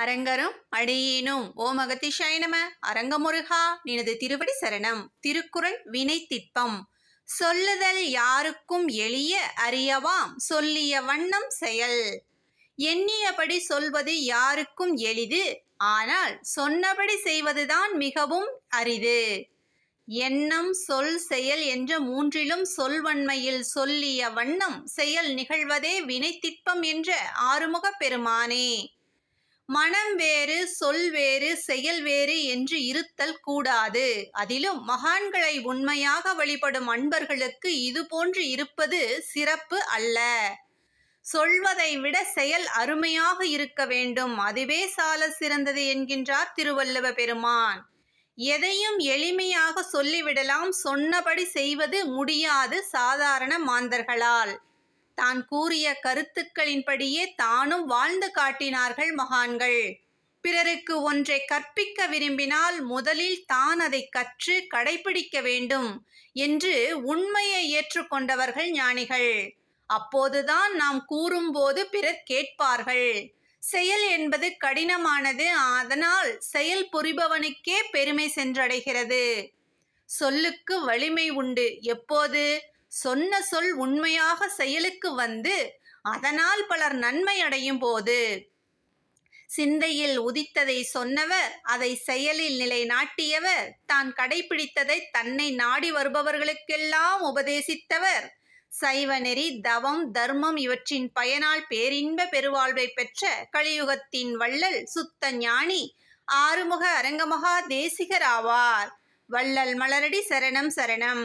அரங்கரும் அடியேனும். ஓம் அகத்திஷாய நம. அரங்கமுருகா நினது திருவடி சரணம். திருக்குறள் வினை திட்பம். சொல்லுதல் யாருக்கும் எளிய அறியவாம். சொல்லிய வண்ணம் செயல். எண்ணியபடி சொல்வது யாருக்கும் எளிது. ஆனால் சொன்னபடி செய்வதுதான் மிகவும் அரிது. எண்ணம் சொல் செயல் என்ற மூன்றிலும் சொல்வன்மையில் சொல்லிய வண்ணம் செயல் நிகழ்வதே வினைத்திட்பம் என்ற ஆறுமுகப் பெருமானே. மனம் வேறு சொல் வேறு செயல் வேறு என்று இருத்தல் கூடாது. அதிலும் மகான்களை உண்மையாக வழிபடும் அன்பர்களுக்கு இது போன்று இருப்பது சிறப்பு அல்ல. சொல்வதை விட செயல் அருமையாக இருக்க வேண்டும். அதுவே சால சிறந்தது என்கின்றார் திருவள்ளுவ பெருமான். எதையும் எளிமையாக சொல்லிவிடலாம். சொன்னபடி செய்வது முடியாது சாதாரண மாந்தர்களால். தான் கூறிய கருத்துக்களின்படியே தானும் வாழ்ந்து காட்டினார்கள் மகான்கள். பிறருக்கு ஒன்றை கற்பிக்க விரும்பினால் முதலில் தான் அதை கற்று கடைபிடிக்க வேண்டும் என்று உண்மையை ஏற்றுக்கொண்டவர்கள் ஞானிகள். அப்போதுதான் நாம் கூறும்போது பிறர் கேட்பார்கள். செயல் என்பது கடினமானது அதனால் செயல் புரிபவனுக்கே பெருமை சென்றடைகிறது. சொல்லுக்கு வலிமை உண்டு. எப்போது? சொன்ன சொல் உண்மையாக செயலுக்கு வந்து அதனால் பலர் நன்மை அடையும் போது. சிந்தையில் உதித்ததை சொன்னவர் அதை செயலில் நிலைநாட்டியவர் தான் கடைபிடித்ததை தன்னை நாடி வருபவர்களுக்கெல்லாம் உபதேசித்தவர். சைவ நெறி தவம் தர்மம் இவற்றின் பயனால் பேரின்ப பெருவாழ்வை பெற்ற கலியுகத்தின் வள்ளல் சுத்த ஞானி ஆறுமுக அரங்கமகா தேசிகர் ஆவார். வள்ளல் மலரடி சரணம் சரணம்.